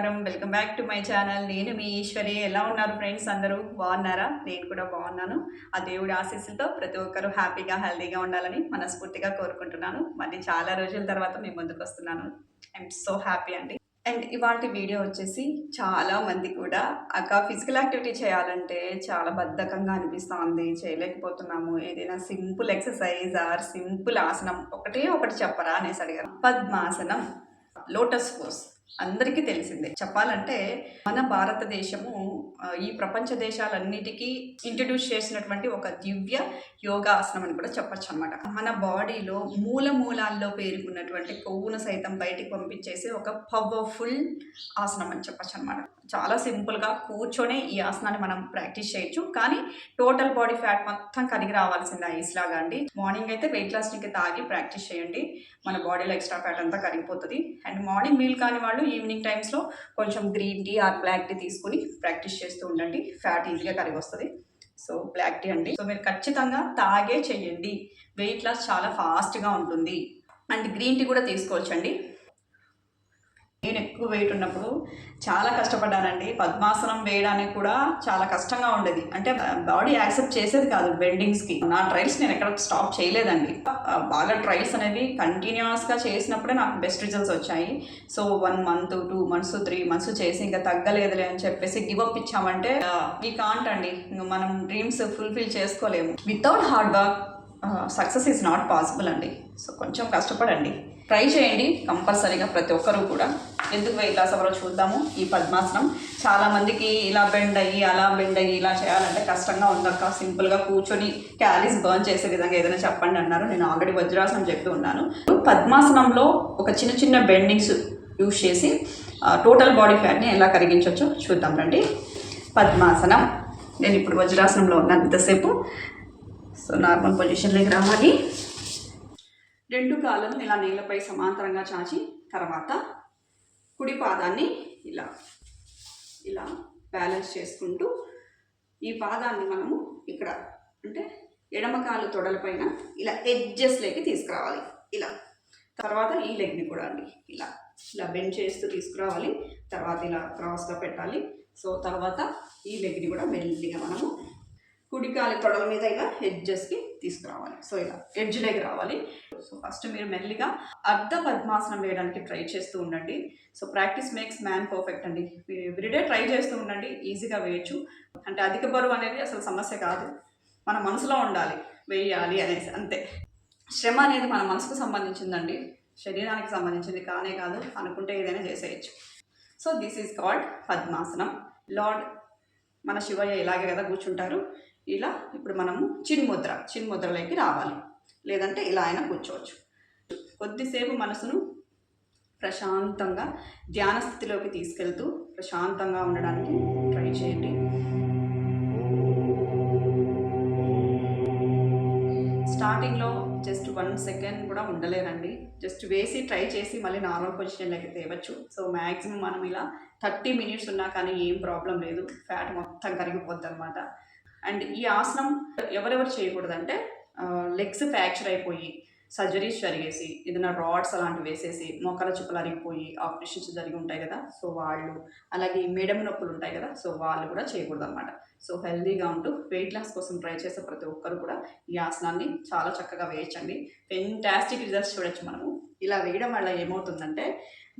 నమస్కారం. Welcome back to my channel. నేను మీ ఈశ్వరి. ఎలా ఉన్నారు ఫ్రెండ్స్ అందరూ? బాగున్నారా? నేను కూడా బాగున్నాను. ఆ దేవుడి ఆశీస్సులతో ప్రతి ఒక్కరూ హ్యాపీగా హెల్దీగా ఉండాలని మనస్ఫూర్తిగా కోరుకుంటున్నాను. మరి చాలా రోజుల తర్వాత మీ ముందుకు వస్తున్నాను. ఐఎమ్ సో హ్యాపీ అండి. అండ్ ఇవాళ వీడియో వచ్చేసి చాలా మంది కూడా అక్క ఫిజికల్ యాక్టివిటీ చేయాలంటే చాలా బద్ధకంగా అనిపిస్తుంది చేయలేకపోతున్నాము. ఏదైనా సింపుల్ ఎక్సర్సైజ్ ఆర్ సింపుల్ ఆసనం ఒకటే ఒకటి చెప్పరా అనేసి అడిగారు పద్మాసనం. లోటస్ పోస్ అందరికీ తెలిసిందే. చెప్పాలంటే మన భారతదేశము ఈ ప్రపంచ దేశాలన్నిటికీ ఇంట్రడ్యూస్ చేసినటువంటి ఒక దివ్య యోగాసనం అని కూడా చెప్పొచ్చు అనమాట మన బాడీలో మూల మూలాల్లో పేరుకున్నటువంటి కొవ్వును సైతం బయటికి పంపించేసి ఒక పవర్ఫుల్ ఆసనం అని చెప్పొచ్చు అనమాట చాలా సింపుల్గా కూర్చొనే ఈ ఆసనాన్ని మనం ప్రాక్టీస్ చేయొచ్చు. కానీ టోటల్ బాడీ ఫ్యాట్ మొత్తం కరిగి రావాల్సిందే ఐస్ లాగా అండి మార్నింగ్ అయితే వెయిట్ లాస్టింగ్కి తాగి ప్రాక్టీస్ చేయండి. మన బాడీలో ఎక్స్ట్రా ఫ్యాట్ అంతా కరిగిపోతుంది. అండ్ మార్నింగ్ మీల్ కాని వాళ్ళు ఈవినింగ్ టైమ్స్లో కొంచెం green tea or black tea తీసుకుని ప్రాక్టీస్ చేస్తూ ఉండండి. ఫ్యాట్ ఈజీగా కరిగి వస్తుంది సో బ్లాక్ టీ అండి. సో మీరు ఖచ్చితంగా తాగే చెయ్యండి. వెయిట్ లాస్ చాలా ఫాస్ట్గా ఉంటుంది. అండ్ గ్రీన్ టీ కూడా తీసుకోవచ్చండి. నేను ఎక్కువ వెయిట్ ఉన్నప్పుడు చాలా కష్టపడ్డానండి. పద్మాసనం వేయడానికి కూడా చాలా కష్టంగా ఉండేది. అంటే బాడీ యాక్సెప్ట్ చేసేది కాదు బెండింగ్స్కి నా ట్రయల్స్ నేను ఎక్కడ స్టాప్ చేయలేదండి. బాగా ట్రయల్స్ అనేవి కంటిన్యూస్గా చేసినప్పుడే నాకు బెస్ట్ రిజల్ట్స్ వచ్చాయి. So one month two months three months చేసి ఇంకా తగ్గలేదులే అని చెప్పేసి గివ్ అప్ ఇచ్చామంటే ఈ కాంట్ అండి. మనం డ్రీమ్స్ ఫుల్ఫిల్ చేసుకోలేము. Without hard work success is not possible అండి. సో కొంచెం కష్టపడండి. ట్రై చేయండి కంపల్సరీగా ప్రతి ఒక్కరూ కూడా. ఎందుకు వెయిట్ లాస్ ఎవరో చూద్దాము? ఈ పద్మాసనం. చాలామందికి ఇలా బెండ్ అయ్యి అలా బెండ్ అయ్యి ఇలా చేయాలంటే కష్టంగా ఉందక్క. సింపుల్గా కూర్చొని క్యాలీస్ బర్న్ చేసే విధంగా ఏదైనా చెప్పండి అన్నారు. నేను ఆల్రెడీ వజ్రాసనం చెప్పి ఉన్నాను. పద్మాసనంలో ఒక చిన్న చిన్న బెండింగ్స్ యూజ్ చేసి టోటల్ బాడీ ఫ్యాట్ని ఎలా కరిగించవచ్చో చూద్దాం రండి. పద్మాసనం. నేను ఇప్పుడు వజ్రాసనంలో ఉన్నాను ఇంతసేపు సో నార్మల్ పొజిషన్లోకి రావాలి. రెండు కాళ్ళను ఇలా నేలపై సమాంతరంగా చాచి తర్వాత కుడి పాదాన్ని ఇలా ఇలా బ్యాలెన్స్ చేసుకుంటూ ఈ పాదాన్ని మనము ఇక్కడ అంటే ఎడమ కాలు తొడలపైన ఇలా ఎడ్జెస్లోకి తీసుకురావాలి. ఇలా. తర్వాత ఈ లెగ్ని కూడా అండి. ఇలా ఇలా బెండ్ చేస్తూ తీసుకురావాలి. తర్వాత ఇలా క్రాస్గా పెట్టాలి. సో తర్వాత ఈ లెగ్ని కూడా మెల్లిగా మనము కుడికాలి తొడల మీద ఇలా ఎడ్జెస్కి తీసుకురావాలి. సో ఇలా ఎడ్జ్ లెగ్ రావాలి. సో ఫస్ట్ మీరు మెల్లిగా అర్ధ పద్మాసనం వేయడానికి ట్రై చేస్తూ ఉండండి. So practice makes man perfect అండి. మీరు ఎవ్రీడే ట్రై చేస్తూ ఉండండి. ఈజీగా వేయచ్చు. అంటే అధిక బరువు అనేది అసలు సమస్య కాదు. మన మనసులో ఉండాలి. వేయాలి అనేసి. అంతే. శ్రమ అనేది మన మనసుకు సంబంధించిందండి. శరీరానికి సంబంధించింది కానే కాదు. అనుకుంటే ఏదైనా చేసేయచ్చు. So this is called padmasanam. Lord మన శివయ్య ఇలాగే కదా కూర్చుంటారు. ఇలా ఇప్పుడు మనము చిన్ముద్ర చిన్ముద్రలోకి రావాలి. లేదంటే ఇలా అయినా కూర్చోవచ్చు. కొద్దిసేపు మనసును ప్రశాంతంగా ధ్యాన స్థితిలోకి తీసుకెళ్తూ ప్రశాంతంగా ఉండడానికి ట్రై చేయండి. స్టార్టింగ్లో జస్ట్ వన్ సెకండ్ కూడా ఉండలేరండి జస్ట్ వేసి ట్రై చేసి మళ్ళీ నార్మల్ పొజిషన్లోకి తేవచ్చు. సో మ్యాక్సిమం మనం ఇలా థర్టీ మినిట్స్ ఉన్నా కానీ ఏం ప్రాబ్లం లేదు. ఫ్యాట్ మొత్తం కరిగిపోద్ది అనమాట అండ్ ఈ ఆసనం ఎవరెవరు చేయకూడదంటే లెగ్స్ ఫ్రాక్చర్ అయిపోయి సర్జరీస్ జరిగేసి ఏదైనా రాడ్స్ అలాంటివి వేసేసి మొక్కల చుక్కలు అరిగిపోయి ఆపరేషన్స్ జరిగి ఉంటాయి కదా సో వాళ్ళు అలాగే మేడం నొప్పులు ఉంటాయి కదా సో వాళ్ళు కూడా చేయకూడదు అనమాట సో హెల్దీగా ఉంటూ వెయిట్ లాస్ కోసం ట్రై చేసే ప్రతి ఒక్కరు కూడా ఈ ఆసనాన్ని చాలా చక్కగా వేయచ్చండి. ఫెంటాస్టిక్ రిజల్ట్స్ చూడొచ్చు మనము. ఇలా వేయడం వల్ల ఏమవుతుందంటే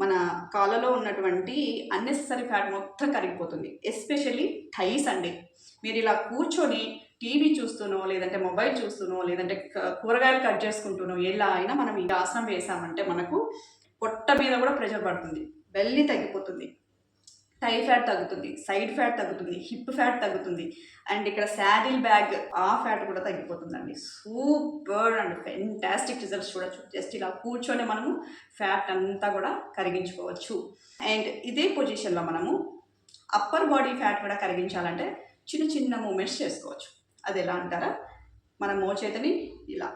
మన కాళ్ళలో ఉన్నటువంటి అన్నెసరీ ఫ్యాట్ మొత్తం కరిగిపోతుంది. ఎస్పెషల్లీ థైస్ అండి. మీరు ఇలా కూర్చొని టీవీ చూస్తూనో లేదంటే మొబైల్ చూస్తూనో లేదంటే కూరగాయలు కట్ చేసుకుంటూనో ఎలా అయినా మనం ఈ ఆసనం వేసామంటే మనకు పొట్ట మీద కూడా ప్రెషర్ పడుతుంది. బెల్లి తగ్గిపోతుంది. టై ఫ్యాట్ తగ్గుతుంది సైడ్ ఫ్యాట్ తగ్గుతుంది హిప్ ఫ్యాట్ తగ్గుతుంది. అండ్ ఇక్కడ శాడిల్ బ్యాగ్ ఆ ఫ్యాట్ కూడా తగ్గిపోతుందండి. Super and. ఫెంటాస్టిక్ రిజల్ట్స్ చూడొచ్చు. జస్ట్ ఇలా కూర్చొని మనము ఫ్యాట్ అంతా కూడా కరిగించుకోవచ్చు. అండ్ ఇదే పొజిషన్లో మనము అప్పర్ బాడీ ఫ్యాట్ కూడా కరిగించాలంటే చిన్న చిన్న మూమెంట్స్ చేసుకోవచ్చు. అది ఎలా అంటారా? మన మోచేతిని ఇలా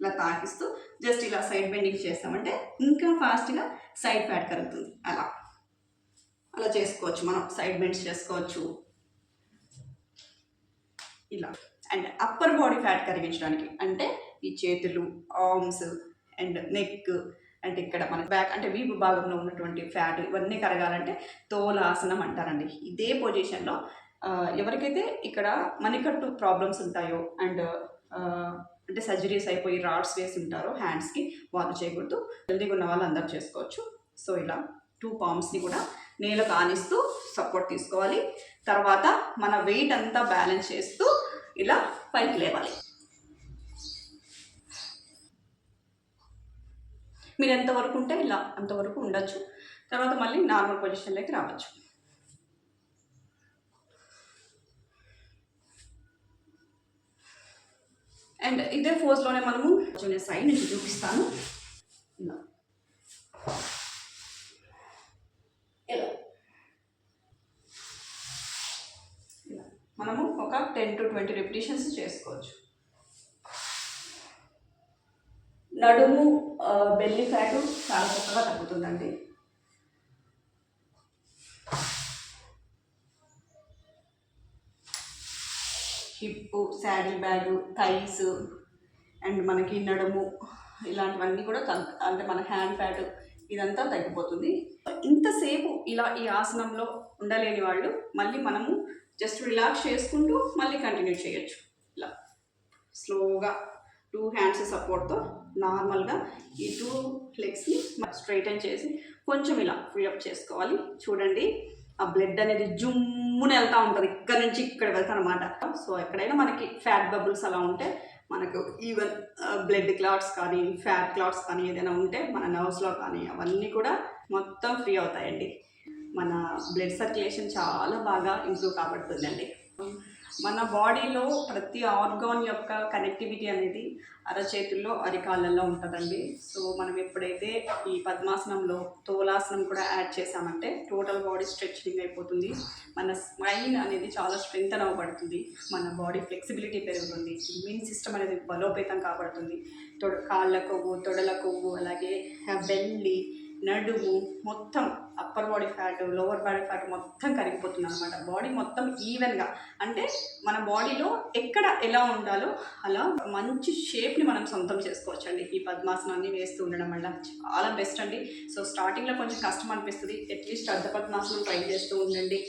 ఇలా తాకిస్తూ జస్ట్ ఇలా సైడ్ బెండింగ్ చేస్తామంటే ఇంకా ఫాస్ట్గా సైడ్ ఫ్యాట్ కరుగుతుంది. అలా. అలా చేసుకోవచ్చు. మనం సైడ్ బెండ్స్ చేసుకోవచ్చు. ఇలా. అండ్ అప్పర్ బాడీ ఫ్యాట్ కరిగించడానికి. అంటే ఈ చేతులు ఆర్మ్స్ అండ్ నెక్ అండ్ ఇక్కడ మన బ్యాక్ అంటే వీపు భాగంలో ఉన్నటువంటి ఫ్యాట్ ఇవన్నీ కరగాలంటే తోలాసనం అంటారండి. ఇదే పొజిషన్లో ఎవరికైతే ఇక్కడ మణికట్టు ప్రాబ్లమ్స్ ఉంటాయో అండ్ అంటే సర్జరీస్ అయిపోయి రాడ్స్ వేసి ఉంటారో హ్యాండ్స్కి వాళ్ళు చేయకూడదు. హెల్దీగా ఉన్న వాళ్ళు అందరూ చేసుకోవచ్చు. సో ఇలా టూ పామ్స్ని కూడా నేలకు ఆనిస్తూ సపోర్ట్ తీసుకోవాలి. తర్వాత మన వెయిట్ అంతా బ్యాలెన్స్ చేస్తూ ఇలా పైకి లేవాలి. మీరు ఎంతవరకు ఉంటే ఇలా అంతవరకు ఉండొచ్చు. తర్వాత మళ్ళీ నార్మల్ పొజిషన్లోకి రావచ్చు. అండ్ ఇదే ఫోర్స్లోనే మనము సైడ్ నుంచి చూపిస్తాను. ఇలా ఇలా మనము ఒక టెన్ టు ట్వంటీ రిపిటేషన్స్ చేసుకోవచ్చు. నడుము బెల్లి ఫ్యాటు చాలా చక్కగా తగ్గుతుందండి. Hip saddle bag thighs and మనకి నడుము ఇలాంటివన్నీ కూడా తగ్గ అంటే మన హ్యాండ్ ఫ్యాట్ ఇదంతా తగ్గిపోతుంది. ఇంతసేపు ఇలా ఈ ఆసనంలో ఉండలేని వాళ్ళు మళ్ళీ మనము జస్ట్ రిలాక్స్ చేసుకుంటూ మళ్ళీ కంటిన్యూ చేయొచ్చు. ఇలా. స్లోగా టూ హ్యాండ్స్ సపోర్ట్తో నార్మల్గా ఈ టూ లెగ్స్ని స్ట్రైటన్ చేసి కొంచెం ఇలా ఫ్రీ అప్ చేసుకోవాలి. చూడండి ఆ బ్లడ్ అనేది జుమ్మున వెళ్తూ ఉంటుంది. ఇక్కడ నుంచి ఇక్కడ వెళ్తా అనమాట సో ఎక్కడైనా మనకి ఫ్యాట్ బబుల్స్ అలా ఉంటే మనకు ఈవెన్ బ్లడ్ క్లాట్స్ కానీ ఫ్యాట్ క్లాట్స్ కానీ ఏదైనా ఉంటే మన నర్వ్స్లో కానీ అవన్నీ కూడా మొత్తం ఫ్రీ అవుతాయండి. మన బ్లడ్ సర్క్యులేషన్ చాలా బాగా ఇంప్రూవ్ కాబడుతుందండి. మన బాడీలో ప్రతి ఆర్గాన్ యొక్క కనెక్టివిటీ అనేది అరచేతుల్లో అరికాళ్ళల్లో ఉంటుందండి. సో మనం ఎప్పుడైతే ఈ పద్మాసనంలో తోలాసనం కూడా యాడ్ చేసామంటే టోటల్ బాడీ స్ట్రెచ్చింగ్ అయిపోతుంది. మన స్మైన్ అనేది చాలా స్ట్రెంగ్తన్ అవ్వబడుతుంది. మన బాడీ ఫ్లెక్సిబిలిటీ పెరుగుతుంది. ఇమ్యూన్ సిస్టమ్ అనేది బలోపేతం కాబడుతుంది. తొడ కాళ్ళ కొవ్వు తొడల కొవ్వు అలాగే బెల్లి నడుము మొత్తం upper body fat lower body fat మొత్తం కరిగిపోతుంది అనమాట బాడీ మొత్తం ఈవెన్గా అంటే మన బాడీలో ఎక్కడ ఎలా ఉండాలో అలా మంచి షేప్ని మనం సొంతం చేసుకోవచ్చు అండి ఈ పద్మాసనాన్ని వేస్తూ ఉండడం వల్ల చాలా బెస్ట్ అండి. సో స్టార్టింగ్లో కొంచెం కష్టం అనిపిస్తుంది. అట్లీస్ట్ అర్ధ పద్మాసనం ట్రై చేస్తూ ఉండండి.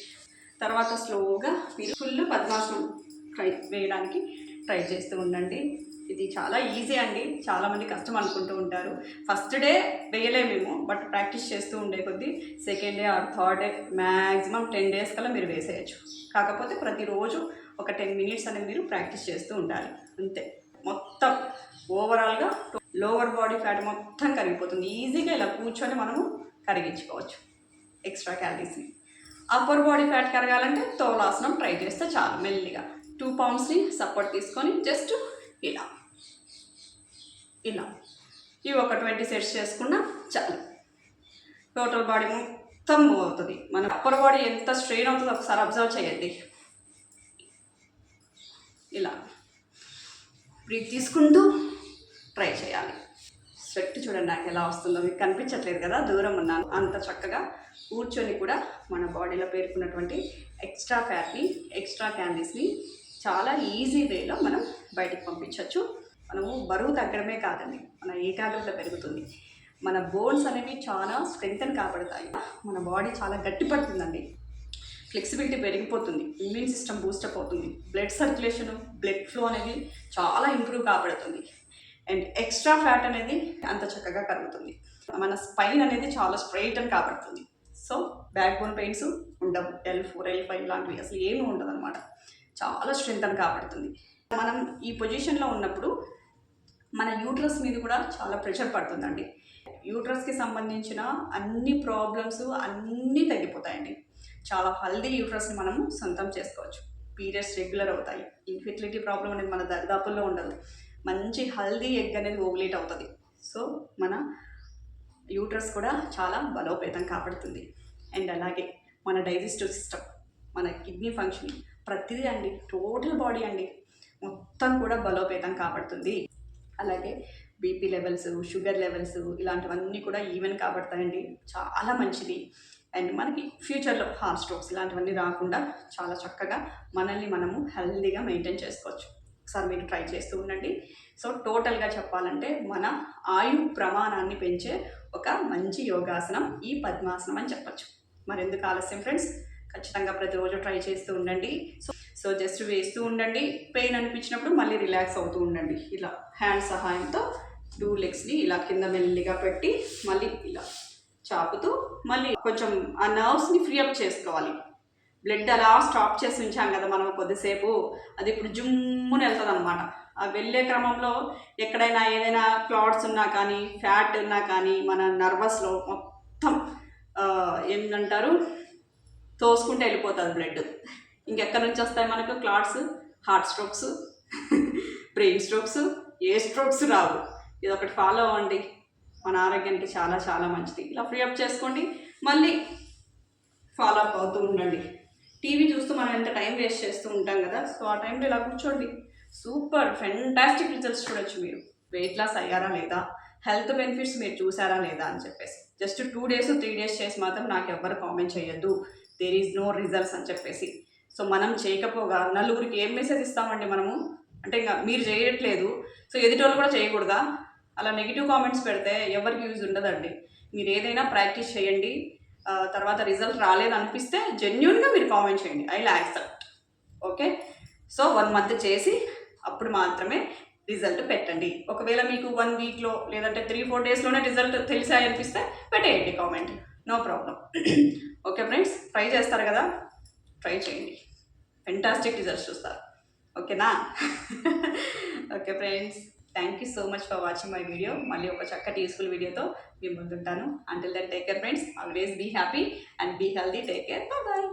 తర్వాత స్లోగా మీరు ఫుల్ పద్మాసనం ట్రై వేయడానికి ట్రై చేస్తూ ఉండండి. ఇది చాలా ఈజీ అండి. చాలామంది కష్టం అనుకుంటూ ఉంటారు. ఫస్ట్ డే వేయలేమేమో బట్ ప్రాక్టీస్ చేస్తూ ఉండే కొద్దీ second day or third day maximum ten days కల్లా మీరు వేసేయచ్చు. కాకపోతే ప్రతిరోజు ఒక టెన్ మినిట్స్ అనేది మీరు ప్రాక్టీస్ చేస్తూ ఉండాలి. అంతే. మొత్తం ఓవరాల్గా లోవర్ బాడీ ఫ్యాట్ మొత్తం కరిగిపోతుంది. ఈజీగా ఇలా కూర్చొని మనము కరిగించుకోవచ్చు. ఎక్స్ట్రా క్యాలరీస్ని అప్పర్ బాడీ ఫ్యాట్ కరగాలంటే తోలాసనం ట్రై చేస్తే చాలు మెల్లిగా. టూ పౌండ్స్ని సపోర్ట్ తీసుకొని జస్ట్ ఇలా. ఇలా. ఇవి ఒక ట్వంటీ సెట్స్ చేసుకున్నా చాలు. టోటల్ బాడీ మొత్తం మూవ్ అవుతుంది. మన అప్పర్ బాడీ ఎంత స్ట్రెయిన్ అవుతుందో ఒకసారి అబ్జర్వ్ చేయండి. ఇలా. బ్రీత్ తీసుకుంటూ ట్రై చేయాలి. స్వెట్ చూడండి నాకు ఎలా వస్తుందో. మీకు కనిపించట్లేదు కదా దూరం ఉన్నాను. అంత చక్కగా కూర్చొని కూడా మన బాడీలో పేర్కొన్నటువంటి ఎక్స్ట్రా ఫ్యాట్ని ఎక్స్ట్రా క్యాండీస్ని చాలా ఈజీ వేలో మనం బయటికి పంపించవచ్చు మనము బరువు తగ్గడమే కాదండి. మన ఏకాగ్రత పెరుగుతుంది. మన బోన్స్ అనేవి చాలా స్ట్రెంగ్తన్ కాబడతాయి మన బాడీ చాలా గట్టిపడుతుందండి. ఫ్లెక్సిబిలిటీ పెరిగిపోతుంది. ఇమ్యూన్ సిస్టమ్ బూస్టప్ అవుతుంది. బ్లడ్ సర్క్యులేషన్ బ్లడ్ ఫ్లో అనేది చాలా ఇంప్రూవ్ కాబడుతుంది. అండ్ ఎక్స్ట్రా ఫ్యాట్ అనేది అంత చక్కగా కరుగుతుంది. మన స్పైన్ అనేది చాలా స్ట్రైట్ అని కాబడుతుంది. సో బ్యాక్ బోన్ పెయిన్స్ ఉండవు. ఎల్ ఫోర్ ఎల్ ఫైవ్ లాంటివి అసలు ఏమీ ఉండదు అనమాట చాలా స్ట్రెంత్ అని కాబడుతుంది. మనం ఈ పొజిషన్లో ఉన్నప్పుడు మన యూట్రస్ మీద కూడా చాలా ప్రెషర్ పడుతుందండి. యూట్రస్కి సంబంధించిన అన్ని ప్రాబ్లమ్స్ అన్నీ తగ్గిపోతాయండి. చాలా హెల్దీ యూట్రస్ని మనము సొంతం చేసుకోవచ్చు. పీరియడ్స్ రెగ్యులర్ అవుతాయి. ఇన్ఫిటిలిటీ ప్రాబ్లం అనేది మన దరిదాపుల్లో ఉండదు. మంచి హెల్దీ ఎగ్ అనేది ఓవులేట్ అవుతుంది. సో మన యూట్రస్ కూడా చాలా బలోపేతం కాబడుతుంది అండ్ అలాగే మన డైజెస్టివ్ సిస్టమ్ మన కిడ్నీ ఫంక్షన్ ప్రతిదీ అండి టోటల్ బాడీ అండి మొత్తం కూడా బలోపేతం కాబడుతుంది అలాగే బీపీ లెవెల్స్ షుగర్ లెవెల్స్ ఇలాంటివన్నీ కూడా ఈవెన్ కాబడతాయండి. చాలా మంచిది. అండ్ మనకి ఫ్యూచర్లో హార్ట్ స్ట్రోక్స్ ఇలాంటివన్నీ రాకుండా చాలా చక్కగా మనల్ని మనము హెల్దీగా మెయింటైన్ చేసుకోవచ్చు. ఒకసారి మీరు ట్రై చేస్తూ ఉండండి. సో టోటల్గా చెప్పాలంటే మన ఆయు ప్రమాణాన్ని పెంచే ఒక మంచి యోగాసనం ఈ పద్మాసనం అని చెప్పచ్చు. మరెందుకు ఆలస్యం ఫ్రెండ్స్? ఖచ్చితంగా ప్రతిరోజు ట్రై చేస్తూ ఉండండి. సో సో జస్ట్ వేస్తూ ఉండండి. పెయిన్ అనిపించినప్పుడు మళ్ళీ రిలాక్స్ అవుతూ ఉండండి. ఇలా హ్యాండ్ సహాయంతో టూ లెగ్స్ని ఇలా కింద మెల్లిగా పెట్టి మళ్ళీ ఇలా చాపుతూ మళ్ళీ కొంచెం ఆ నర్వ్స్ని ఫ్రీ అప్ చేసుకోవాలి. బ్లడ్ అలా స్టాప్ చేసి ఉంచాం కదా మనం కొద్దిసేపు అది ఇప్పుడు జుమ్ముని వెళ్తుంది అనమాట ఆ వెళ్ళే క్రమంలో ఎక్కడైనా ఏదైనా క్లాట్స్ ఉన్నా కానీ ఫ్యాట్ ఉన్నా కానీ మన నర్వస్లో మొత్తం ఏంటంటారు తోసుకుంటే వెళ్ళిపోతుంది బ్లడ్. ఇంకెక్కడి నుంచి వస్తాయి మనకు? Clots heart strokes brain strokes ఏ స్ట్రోక్స్ రావు. ఇది ఒకటి ఫాలో అవ్వండి. మన ఆరోగ్యానికి చాలా చాలా మంచిది. ఇలా ఫ్రీ అప్ చేసుకోండి. మళ్ళీ ఫాలో అప్ అవుతూ ఉండండి. టీవీ చూస్తూ మనం ఎంత టైం వేస్ట్ చేస్తూ ఉంటాం కదా? సో ఆ టైంలో ఇలా కూర్చోండి. సూపర్ ఫెంటాస్టిక్ రిజల్ట్స్ చూడొచ్చు మీరు. వెయిట్ లాస్ అయ్యారా లేదా? హెల్త్ బెనిఫిట్స్ మీరు చూసారా లేదా అని చెప్పేసి. Just two days three days చేసి మాత్రం నాకు ఎవ్వరు కామెంట్ చేయొద్దు. దేర్ ఈజ్ నో రిజల్ట్స్ అని చెప్పేసి. సో మనం చేయకపోగా నలుగురికి ఏం మెసేజ్ ఇస్తామండి మనము? అంటే ఇంకా మీరు చేయట్లేదు. సో ఎదుటోళ్ళు కూడా చేయకూడదా? అలా నెగిటివ్ కామెంట్స్ పెడితే ఎవరికి యూజ్ ఉండదండి. మీరు ఏదైనా ప్రాక్టీస్ చేయండి. తర్వాత రిజల్ట్ రాలేదనిపిస్తే జెన్యున్గా మీరు కామెంట్ చేయండి. I accept okay so one month చేసి అప్పుడు మాత్రమే రిజల్ట్ పెట్టండి. ఒకవేళ మీకు వన్ వీక్లో లేదంటే త్రీ ఫోర్ డేస్లోనే రిజల్ట్ తెలిసాయనిపిస్తే పెట్టేయండి comment no problem okay friends try చేస్తారు కదా? ట్రై చేయండి. ఫెంటాస్టిక్ రిజల్ట్స్ చూస్తారు. ఓకేనా? Okay friends thank you so much for watching my video మళ్ళీ ఒక చక్కటి యూస్ఫుల్ వీడియోతో మేము ముందుంటాను. Until then take care friends always be happy and be healthy take care bye